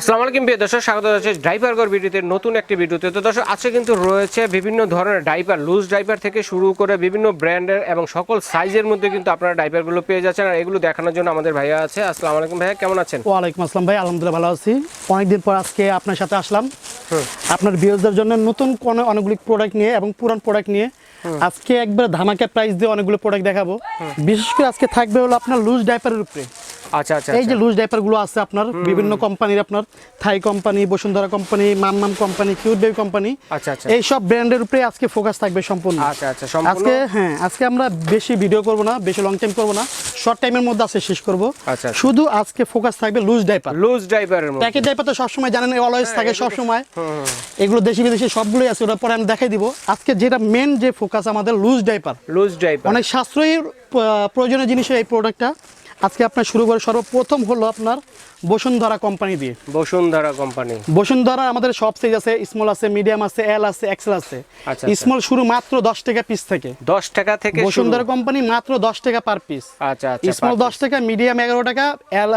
আসসালামু আলাইকুম প্রিয় দর্শক স্বাগত জানাচ্ছি ড্রাইভার গর ভিডিওতে নতুন একটি ভিডিওতে। তো দর্শক আজকে কিন্তু রয়েছে বিভিন্ন ধরনের ডাইপার লুজ ডাইপার থেকে শুরু করে বিভিন্ন ব্র্যান্ডের এবং সকল সাইজের মধ্যে কিন্তু আপনারা ডাইপারগুলো পেয়ে যাচ্ছেন। আর এগুলো দেখানোর জন্য আমাদের ভাইয়া আছে। আসসালামু আলাইকুম ভাইয়া কেমন আছেন? ওয়ালাইকুম আসসালাম ভাই আলহামদুলিল্লাহ ভালো আছি। অনেকদিন পর আজকে আপনার সাথে আসলাম। আপনার ভিউজদের জন্য নতুন কোন অনেকগুলি প্রোডাক্ট নিয়ে এবং পুরান প্রোডাক্ট নিয়ে আজকে একবার ধামাকা প্রাইস দিয়ে অনেকগুলো প্রোডাক্ট দেখাবো। বিশেষ করে আজকে থাকবে হলো আপনার লুজ ডাইপারের উপরে। আচ্ছা আচ্ছা এই যে লুজ ডাইপারগুলো আছে আপনার বিভিন্ন কোম্পানির আপনার থাই কোম্পানি বসুন্ধরা কোম্পানি মামমাম কোম্পানি কিউট বেবি কোম্পানি আচ্ছা আচ্ছা। এই সব ব্র্যান্ডের উপরে আজকে ফোকাস থাকবে সম্পূর্ণ। আচ্ছা আচ্ছা সম্পূর্ণ? আজকে হ্যাঁ আজকে আমরা বেশি ভিডিও করব না বেশি লং টাইম করব না শর্ট টাইমের মধ্যে আজকে শেষ করব। আচ্ছা। শুধু আজকে ফোকাস থাকবে লুজ ডাইপার লুজ ডাইপারের মধ্যে। প্যাকেট ডাইপার তো সবসময় জানেন অলওয়েজ হ্যাঁ, থাকে সবসময়। এগুলো দেশি বিদেশি সবগুলোই আছে ওটা পরে আমি দেখাই দিব। আজকে যেটা মেন যে ফোকাস আমাদের লুজ ডাইপার লুজ ডাইপার অনেক সাশ্রয়ী প্রয়োজনীয় জিনিসের এই প্রোডাক্টটা আজকে আপনার শুরু করে সর্বপ্রথম হলো আপনার বসুন্ধরা কোম্পানি দিয়ে। বসুন্ধরা কোম্পানি। বসুন্ধরা আমাদের সব সাইজ আছে স্মল আছে মিডিয়াম আছে এল আছে এক্সেল আছে। আচ্ছা, আচ্ছা। স্মল শুরু মাত্র দশ টাকা পিস থেকে। দশ টাকা থেকে বসুন্ধরা কোম্পানি মাত্র দশ টাকা পার পিস আচ্ছা আচ্ছা স্মল পার দশ টাকা মিডিয়াম এগারো টাকা এল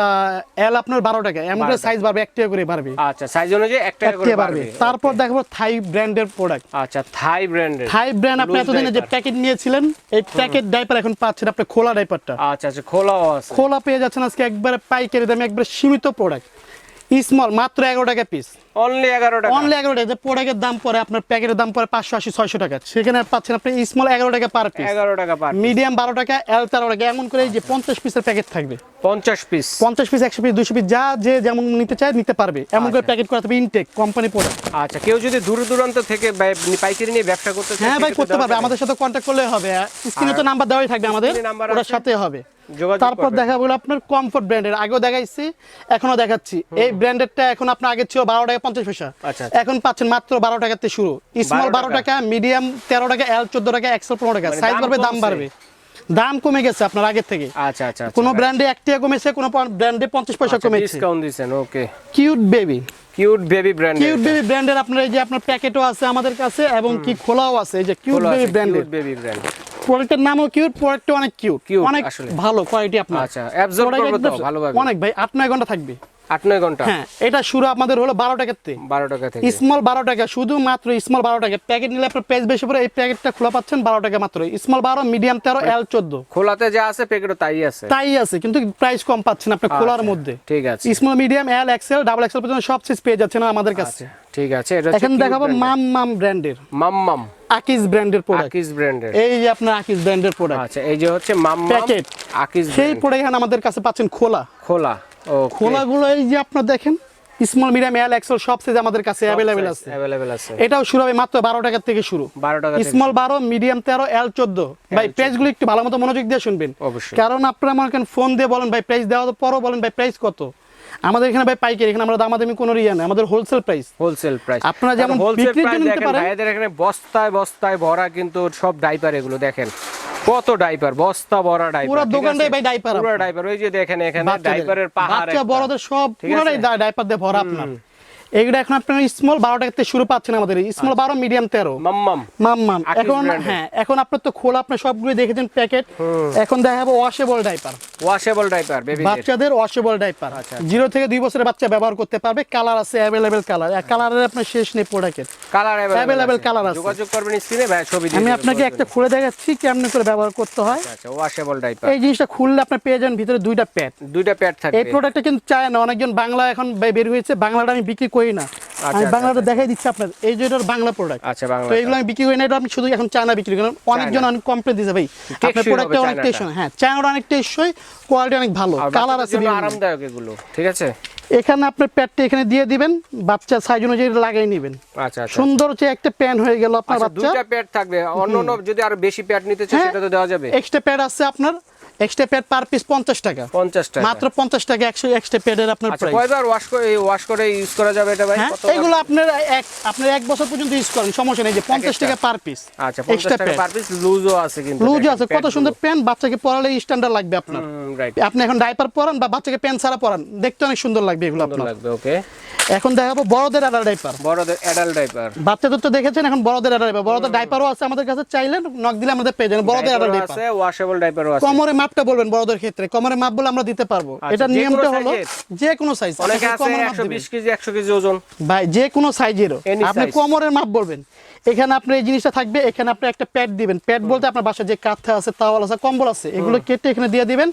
এল আপনার বারো টাকা। এমন করে সাইজ বাড়বে এক টাকা করে বাড়বে। আচ্ছা সাইজ অনুযায়ী এক টাকা করে বাড়বে। তারপর দেখাবো থাই ব্র্যান্ডের প্রোডাক্ট আচ্ছা থাই ব্র্যান্ডের থাই ব্র্যান্ড আপনি এতদিনে যে প্যাকেট নিয়েছিলেন এই প্যাকেট ডাইপার এখন পাচ্ছেন আপনি খোলা ডাইপারটা আচ্ছা আচ্ছা খোলাও আছে। খোলা পেয়ে যাচ্ছেন আজকে একবারে পাইকারি দামে একবারে সীমিত প্রোডাক্ট স্মল মাত্র এগারো টাকা পিস অনলি এগারো টাকা। অনলি এগারো টাকা। যে প্রোডাক্টের দাম পরে আপনার প্যাকেটের দাম পরে পাঁচশো আশি ছয়শো টাকা। সেখানে পাচ্ছেন আপনি স্মল এগারো টাকা পার পিস এগারো টাকা পার মিডিয়াম বারো টাকা এল তেরো টাকা। এমন করে এই যে পঞ্চাশ পিসের প্যাকেট থাকবে। পঞ্চাশ পিস পঞ্চাশ পিস একশো পিস দুশো পিস যা যে যেমন নিতে চায় নিতে পারবে। এমন করে। প্যাকেট করা হবে ইনটেক কোম্পানি প্রোডাক্ট আচ্ছা কেউ যদি দূর দূরান্ত থেকে পাইকারি নিয়ে ব্যবসা করতে হ্যাঁ ভাই করতে পারবে। আমাদের সাথে কন্ট্যাক্ট করলে হবে। স্ক্রিনে তো নাম্বার দেওয়াই থাকবে আমাদের। ওটার সাথে হবে। তারপর করবেন। দেখা বলে আপনার কমফোর্ট ব্র্যান্ডের আগেও দেখাইছি এখনও দেখাচ্ছি। এই ব্র্যান্ডেরটা এখন আপনার আগে ছিল বারো টাকা পঞ্চাশ পয়সা। আচ্ছা, আচ্ছা। এখন পাচ্ছেন মাত্র বারো টাকাতে শুরু। স্মল বারো টাকা। মিডিয়াম তেরো টাকা এল চোদ্দ টাকা এক্সেল পনেরো টাকা। মানে সাইজ দাম বাড়বে দাম বাড়বে। দাম কমে গেছে আপনার আগের থেকে। আচ্ছা আচ্ছা কোনো ব্র্যান্ডে এক টাকা কমেছে কোনো ব্র্যান্ডে পঞ্চাশ পয়সা কমেছে। ডিসকাউন্ট দিবেন okay cute baby cute baby brand cute baby ব্র্যান্ডের আপনার এই যে আপনার প্যাকেটও আছে আমাদের কাছে এবং কি খোলাও আছে এই যে কিউট বেবি ব্র্যান্ডের বেবি ব্র্যান্ড প্রোডাক্টের নামও কিউট প্রোডাক্টটা অনেক কিউট অনেক ভালো কোয়ালিটি আপনার। আচ্ছা, অ্যাবজর্ব করবে তো ভালোভাবে? অনেক ভাই আট নয় ঘণ্টা থাকবে। আট নয় ঘণ্টা? হ্যাঁ এটা শুরু আমাদের হলো বারো টাকাতে বারো টাকা থেকে। স্মল বারো টাকা শুধুমাত্র স্মল বারো টাকা। প্যাকেট নিলে আপনার প্রাইস বেশি পড়ে এই প্যাকেটটা খোলা পাচ্ছেন বারো টাকা মাত্র। স্মল বারো মিডিয়াম তেরো এল চোদ্দ। খোলাতে যা আছে প্যাকেটও তাই আছে। তাই আছে কিন্তু প্রাইস কম পাচ্ছেন আপনি খোলার মধ্যে। ঠিক আছে। Small medium L XL double XL পর্যন্ত সব সাইজ পেয়ে যাচ্ছেন আমাদের কাছে। আচ্ছা ঠিক আছে এটা হচ্ছে এখন দেখাবো মাম মাম ব্র্যান্ডের আকিজ ব্র্যান্ডের প্রোডাক্ট আকিজ ব্র্যান্ডের এই যে আপনার আকিজ ব্র্যান্ডের প্রোডাক্ট আচ্ছা এই যে হচ্ছে Packet। আকিজ সেই প্রোডাক্ট এখন আমাদের কাছে পাচ্ছেন খোলা। খোলা। খোলাগুলো এই যে আপনার দেখেন স্মল মিডিয়াম এল এক্সেল সব সাইজ আমাদের কাছে অ্যাভেলেবেল আছে। অ্যাভেলেবেল আছে। এটাও শুরু হবে মাত্র বারো টাকা থেকে শুরু। বারো টাকা স্মল বারো মিডিয়াম তেরো এল চোদ্দ। ভাই প্রাইসগুলো একটু ভালো মতো মনোযোগ দিয়ে শুনবেন। অবশ্যই। কারণ আপনারা আমার ফোন দিয়ে বলেন ভাই প্রাইস দেওয়ার পরও বলেন ভাই প্রাইস কত? আমাদের এখানে ভাই পাইকারি এখানে আমরা দামাদামি কোনো রিয়া নেই। আমাদের হোলসেল প্রাইস হোলসেল প্রাইস আপনারা যেমন হোলসেল বিক্রির প্রাইস জন্য নিতে দেখেন পারেন। ভাইদের এখানে বস্তায় বস্তায় ভরা কিন্তু সব ডাইপার এগুলো দেখেন। কত ডাইপার বস্তা ভরা ডাইপার পুরো দোকানটাই ভাই ডাইপার পুরো ডাইপার ওই যে দেখেন এখানে। ডাইপারের পাহাড় বাচ্চা। বড়দের সব পুরোটাই ডাইপার দিয়ে ভরা আপনার এগুলো এখন আপনার স্মল থেকে শুরু পাচ্ছেন আমাদের। স্মল বারো মিডিয়াম তেরো। মাম্মাম। মাম মাম এখন হ্যাঁ এখন আপনার তো খোলা সবগুলো দেখেছেন প্যাকেট। এখন দেখাবো ওয়াশেবল ডাইপার ওয়াশেবল ডাইপার বাচ্চাদের ওয়াশেবল ডাইপার আচ্ছা। জিরো থেকে দুই বছরের বাচ্চা ব্যবহার করতে পারবে। কালার আছে অ্যাভেলেবেল কালার কালারের আপনার শেষ নেই প্রোডাক্টের কালার Available colour আছে। যোগাযোগ করবেন স্ক্রিনে ভাই ছবি আমি আপনাকে একটা খুলে দেখাচ্ছি কেমন করে ব্যবহার করতে হয়। আচ্ছা ওয়াশেবল ডাইপার এই জিনিসটা খুললে আপনি পেয়ে যাবেন ভিতরে দুইটা প্যাড দুইটা প্যাড এই প্রোডাক্টটা কিন্তু চায় না। অনেকজন বাংলা এখন বের হয়েছে। বাংলাটা আমি বিক্রি করি না। আমি আচ্ছা, বাংলাটা দেখাই দিচ্ছি আপনার এই যে এটার বাংলা প্রোডাক্ট আচ্ছা বাংলা তো এগুলো আমি বিক্রি করি না এটা আমি শুধু এখন চায়না বিক্রি করি অনেকজন অনেক কমপ্লেন ভাই। আপনার প্রোডাক্টটা অনেক। টেকসই হ্যাঁ। চায়নাটা অনেক টেকসই কোয়ালিটি অনেক ভালো কালার আছে আরামদায়ক এগুলো ঠিক আছে? এখানে আপনার প্যাডটা এখানে দিয়ে দিবেন বাচ্চা সাইজ অনুযায়ী লাগাই নেবেন। আচ্ছা আচ্ছা। সুন্দর যে একটা প্যান হয়ে গেল আপনার আচ্ছা বাচ্চা। প্যাড থাকবে। অন্য অন্য যদি আরও বেশি প্যাড নিতে চাই হ্যাঁ। সেটা তো দেওয়া যাবে। এক্সট্রা প্যাড আছে আপনার। এক্সট্রা প্যাড পার পিস পঞ্চাশ টাকা। পঞ্চাশ টাকা। মাত্র পঞ্চাশ টাকা একশো এক্সট্রা প্যাডের আপনার আচ্ছা প্রাইস কয়বার ওয়াশ করে ওয়াশ করে ইউজ করা যাবে এটা ভাই? হ্যাঁ কতবার? এগুলো আপনার এক আপনার এক বছর পর্যন্ত ইউজ করেন সমস্যা নেই যে পঞ্চাশ একটা। টাকা পার পিস আচ্ছা পঞ্চাশ এক্সট্রা টাকা পার পিস লুজও আছে কিন্তু লুজ দেখেন, আছে কত সুন্দর প্যান্ট বাচ্চাকে পরালে স্ট্যান্ডার্ড লাগবে আপনার। আপনি এখন ডাইপার পরান বা বাচ্চাকে প্যান্ট ছাড়া পরান দেখতে অনেক সুন্দর লাগবে এগুলো আপনার। লাগবে ওকে এখন দেখাবো বড়দের ডাইপার বড়দের ডাইপার বাচ্চাদের তো দেখেছেন এখন বড়দের আলাদা ডাইপার বড়দের ডাইপারও আছে আমাদের কাছে চাইলে নক দিলে আমাদের পেয়ে যাবেন বড়দের আলাদা ডাইপার আছে ওয়াশেবল ডাইপারও আছে। কোমরে মাত্র মাপটা বলবেন বড়দের ক্ষেত্রে। কমরের মাপ বলে আমরা দিতে পারব। আচ্ছা, এটা নিয়মটা হলো যে কোনো সাইজ অনেকে আছে একশো বিশ কেজি একশো কেজি ওজন। ভাই যে কোনো সাইজেরও আপনি কমরের মাপ বলবেন। এখানে আপনি এই জিনিসটা থাকবে এখানে আপনি একটা প্যাড দিবেন। প্যাড বলতে আপনার বাসায় যে কাঁথা আছে তাওয়াল আছে কম্বল আছে এগুলো কেটে এখানে দিয়ে দিবেন।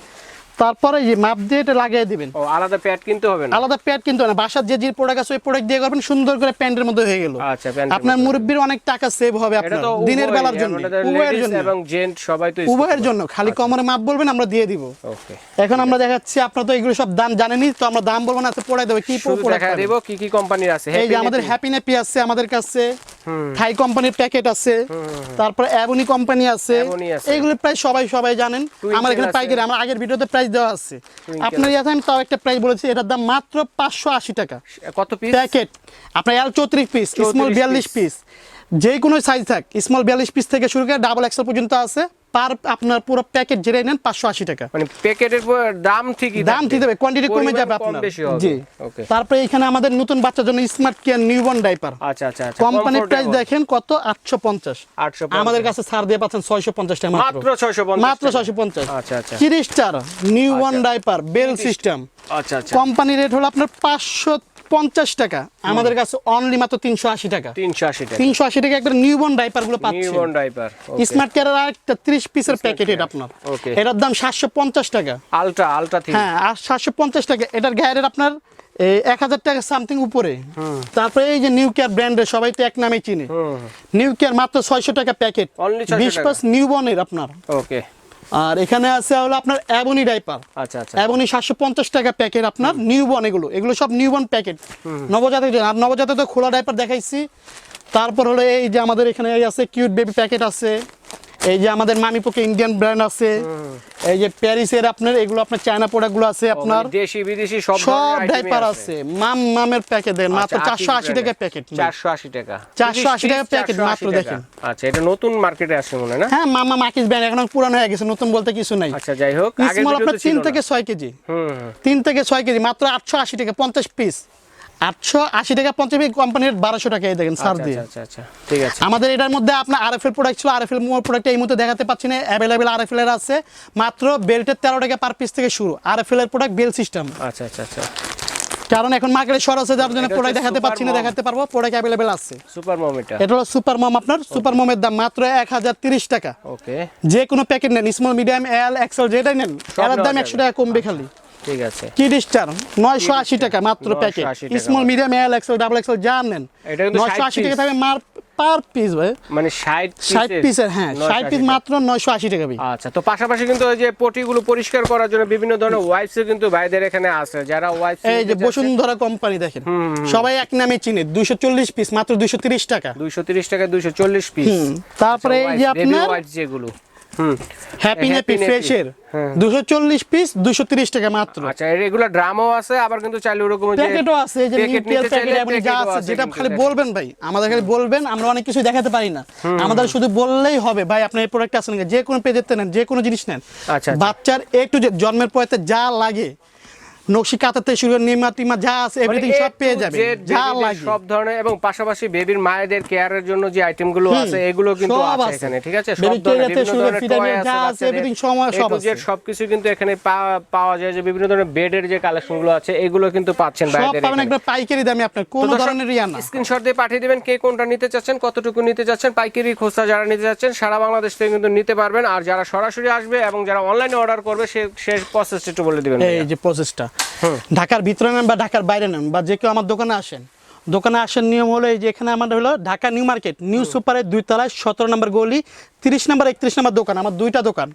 তারপরে যে মাপ দিয়ে এটা লাগিয়ে দিবেন। ও আলাদা প্যাড কিনতে হবে না? আলাদা প্যাড কিন্তু না। বাসার যে যে প্রোডাক্ট আছে ওই প্রোডাক্ট দিয়ে করবেন সুন্দর করে প্যান্টের মধ্যে হয়ে গেল। আচ্ছা, আপনার। মুরব্বির অনেক টাকা সেভ হবে আপনার দিনের বেলার জন্য উভয়ের জন্য। এবং জেন্ট সবাই তো উভয়ের জন্য খালি আচ্ছা। কমরে মাপ বলবেন আমরা দিয়ে দিব। ওকে এখন আমরা দেখাচ্ছি আপনারা তো এগুলো সব দাম জানেনই তো আমরা দাম বলব না তো পড়াই দেবো। কি দেখা দেব কি কি কোম্পানির আছে? এই যে আমাদের। হ্যাপি নেপি আছে আমাদের কাছে থাই কোম্পানির প্যাকেট আছে তারপর অ্যাবনি কোম্পানি আছে। এগুলো এইগুলো প্রায় সবাই সবাই জানেন। আমার এখানে পাইকারি আমার আগের ভিডিওতে প্রাইস দেওয়া আছে। আপনার ইয়াতে আমি তাও একটা প্রাইস বলেছি এটার দাম মাত্র পাঁচশো আশি টাকা। কত পিস প্যাকেট আপনার এল চৌত্রিশ পিস স্মল বিয়াল্লিশ পিস যে কোনো সাইজ থাক স্মল বিয়াল্লিশ পিস থেকে শুরু করে ডাবল এক্সেল পর্যন্ত আছে। পার আপনার পুরো প্যাকেট নেন পাঁচশো আশি টাকা। মানে প্যাকেটের দাম ঠিকই দাম ঠিক হবে কোয়ান্টিটি কমে যাবে আপনার। জি। ওকে তারপরে এখানে আমাদের নতুন বাচ্চার জন্য স্মার্ট কেয়ার নিউবর্ন ডাইপার আচ্ছা আচ্ছা আচ্ছা। কোম্পানির প্রাইস দেখেন কত? আটশো পঞ্চাশ। 850 আমাদের কাছে ছাড় দিয়ে পাচ্ছেন ছয়শো পঞ্চাশ টাকা মাত্র। 650 মাত্র ছয়শো পঞ্চাশ। আচ্ছা, আচ্ছা। তিরিশ star new one diaper bell system আচ্ছা আচ্ছা। কোম্পানি রেট হলো আপনার পাঁচশো পঞ্চাশ টাকা। আমাদের কাছে অনলি মাত্র তিনশো আশি টাকা। 380 টাকা। তিনশো আশি টাকা একবার নিউবর্ন ডাইপারগুলো নিউবর্ন ডাইপার স্মার্ট কেয়ারের আরেকটা ত্রিশ পিসের প্যাকেট এটা আপনার। এটার দাম সাতশো পঞ্চাশ টাকা। আলট্রা আলট্রা হ্যাঁ আর সাতশো পঞ্চাশ টাকা। এটার গায়ের আপনার এক হাজার টাকা সামথিং উপরে। তারপরে এই যে নিউ কেয়ার ব্র্যান্ডের সবাই তো এক নামে চিনে। নিউ কেয়ার মাত্র ছয়শো টাকা প্যাকেট Only 600 বিশ। পাস নিউ বনের আপনার। ওকে আর এখানে আছে হলো আপনার অ্যাবনি ডাইপার আচ্ছা আচ্ছা। অ্যাবনি সাতশো পঞ্চাশ টাকা প্যাকেট আপনার নিউ বর্ন এগুলো। এগুলো সব নিউ বর্ন প্যাকেট নবজাতক। আর নবজাতক তো খোলা ডাইপার দেখাইছি। তারপর হলো এই যে আমাদের এখানে এই আছে কিউট বেবি প্যাকেট আছে। এই যে আমাদের মামি পোকে ইন্ডিয়ান ব্র্যান্ড আছে এই যে প্যারিসের আপনার এগুলো আপনার চায়না প্রোডাক্টগুলো আছে আপনার। দেশি বিদেশি সব সব ডাইপার আছে। মাম মামের প্যাকেট দেন মাত্র আচ্ছা, চারশো আশি আকিজ টাকা। প্যাকেট 480 টাকা 480 টাকা প্যাকেট মাত্র দেখেন। আচ্ছা এটা নতুন মার্কেটে আসছে মনে না? হ্যাঁ মামা মাকিস ব্র্যান্ড এখন পুরানো হয়ে গেছে নতুন বলতে কিছু নাই। আচ্ছা যাই হোক স্মল আপনার ভিডিওতে তিন থেকে না। ছয় কেজি। হুম হুম। তিন থেকে ছয় কেজি মাত্র আটশো আশি টাকা পঞ্চাশ পিস আটশো আশি টাকা পঞ্চাশ কোম্পানির বারোশো টাকা এই দেখেন সার আচ্ছা দিয়ে। আচ্ছা আচ্ছা ঠিক আছে। আমাদের এটার মধ্যে আপনার আরএফএল প্রোডাক্ট ছিল আরএফএল প্রোডাক্ট এই মুহূর্তে দেখাতে পাচ্ছি না অ্যাভেলেবেল এর আছে। মাত্র বেল্টের তেরো টাকা পার পিস থেকে শুরু আরএফএল এর প্রোডাক্ট বেল সিস্টেম আচ্ছা আচ্ছা আচ্ছা। কারণ এখন মার্কেটে সর আছে যার জন্য প্রোডাক্ট দেখাতে পাচ্ছি না দেখাতে পারব প্রোডাক্ট অ্যাভেলেবেল আছে। সুপার মম এটা। এটা হলো সুপার মম আপনার সুপার মমের দাম মাত্র এক হাজার তিরিশ টাকা। ওকে যে কোনো প্যাকেট নেন স্মল মিডিয়াম এল এক্সেল যেটাই নেন এর দাম নেওয়া একশো যাবে। টাকা কমবে খালি। ঠিক আছে। কিড স্টার টাকা মাত্র packet small medium L XL double XL যা নেন। এটা কিন্তু নয়শো 60 আশি টাকা থাকবে মার পার পিস ভাই। মানে 60 ষাট পিসের হ্যাঁ ষাট পিস মাত্র নয়শো আশি টাকা ভাই আচ্ছা তো পাশাপাশি কিন্তু ওই যে পটিগুলো পরিষ্কার করার জন্য বিভিন্ন ধরনের ওয়াইপস কিন্তু ভাইদের এখানে আছে। যারা ওয়াইপস এই যে বসুন্ধরা কোম্পানি দেখেন সবাই এক নামে চিনে দুইশো চল্লিশ পিস মাত্র দুইশো তিরিশ টাকা। 230 টাকা 240 পিস তারপরে এই যে আপনার যেগুলো। হ্যাপি। ফ্রেশের হ্যাঁ। দুশো চল্লিশ পিস দুশো তিরিশ টাকা মাত্র। আচ্ছা এগুলো ড্রামও আছে আবার কিন্তু চাইলে ওরকম যে প্যাকেটও আছে যে প্যাকেট যা আছে যেটা খালি বলবেন ভাই আমাদের খালি বলবেন আমরা অনেক কিছু দেখাতে পারি না। আমাদের শুধু বললেই হবে ভাই আপনার এই প্রোডাক্ট আছে নাকি যে কোনো পেজেতে নেন যে কোনো জিনিস নেন। আচ্ছা, আচ্ছা। বাচ্চার একটু জন্মের পরেতে যা লাগে নকশি শুরু করে নিমা টিমা যা আছে মানে এভরিথিং সব পেয়ে যাবে যা লাগে। সব ধরনের এবং পাশাপাশি বেবির মায়েদের কেয়ারের জন্য যে আইটেমগুলো আছে এগুলো কিন্তু আছে। এখানে ঠিক আছে? সব ধরনের বিভিন্ন যা আছে, everything সময় সব আছে। সবকিছু কিন্তু এখানে পাওয়া- যায় যে বিভিন্ন ধরনের বেডের যে কালেকশনগুলো আছে এগুলো কিন্তু পাচ্ছেন সব বাইরে পাবেন পাইকারি দামে আপনার কোনো ধরনের ইয়া না। স্ক্রিনশট দিয়ে পাঠিয়ে দিবেন কে কোনটা নিতে চাচ্ছেন কতটুকু নিতে চাচ্ছেন পাইকারি খোসা যারা নিতে চাচ্ছেন সারা বাংলাদেশ থেকে কিন্তু নিতে পারবেন। আর যারা সরাসরি আসবে এবং যারা অনলাইনে অর্ডার করবে সে সে প্রসেসটা একটু বলে দিবেন এই যে প্রসেসটা ঢাকার ভিতরে নেন বা ঢাকার বাইরে নেন বা যে কেউ আমার দোকানে আসেন। দোকানে আসার নিয়ম হলো এই যে এখানে আমাদের হলো ঢাকা নিউ মার্কেট নিউ সুপারের দুই তলায় সতেরো নম্বর গলি তিরিশ নম্বর একত্রিশ নম্বর দোকান আমার দুইটা দোকান।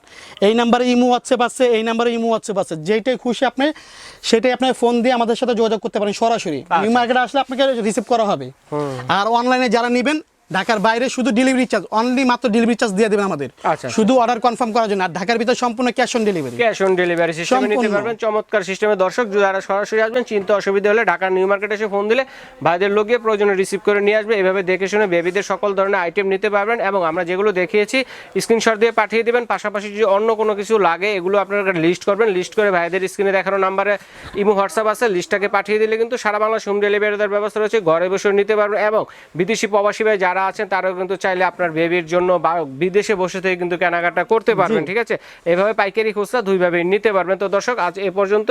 এই নাম্বারে ইমো হোয়াটসঅ্যাপ আছে এই নাম্বারে ইমো হোয়াটসঅ্যাপ আছে। যেটাই খুশি আপনি সেটাই আপনি ফোন দিয়ে আমাদের সাথে যোগাযোগ করতে পারেন সরাসরি। নিউ মার্কেটে আসলে আপনাকে রিসিভ করা হবে। আর অনলাইনে যারা নেবেন ঢাকার বাইরে শুধু ডেলিভারি চার্জ অনলি মাত্র ডেলিভারি চার্জ দিয়ে দেবেন আমাদের। আচ্ছা। শুধু অর্ডার কনফার্ম করার জন্য। আর ঢাকার ভিতরে সম্পূর্ণ cash on delivery cash on delivery সিস্টেমে নিতে পারবেন। চমৎকার সিস্টেমে দর্শক যারা সরাসরি আসবেন চিন্তা অসুবিধা হলে ঢাকার নিউ মার্কেট এসে ফোন দিলে ভাইদের লোক গিয়ে প্রয়োজনে রিসিভ করে নিয়ে আসবে। এভাবে দেখে শুনে বেবিদের সকল ধরনের আইটেম নিতে পারবেন এবং আমরা যেগুলো দেখিয়েছি স্ক্রিনশট দিয়ে পাঠিয়ে দিবেন। পাশাপাশি যদি অন্য কোনো কিছু লাগে এগুলো আপনারা লিস্ট করবেন। লিস্ট করে ভাইদের স্ক্রিনে দেখানো নাম্বারে ইমো হোয়াটসঅ্যাপ আছে। লিস্টটাকে পাঠিয়ে দিলে কিন্তু সারা বাংলা হোম ডেলিভারি দেওয়ার ব্যবস্থা রয়েছে। ঘরে বসে নিতে পারবেন এবং বিদেশি প্রবাসী ভাই যারা যারা আছেন তারাও কিন্তু চাইলে আপনার বেবির জন্য বা বিদেশে বসে থেকে কিন্তু কেনাকাটা করতে পারবেন ঠিক আছে? এভাবে পাইকারি খুচরা দুইভাবে নিতে পারবেন। তো দর্শক আজ এ পর্যন্ত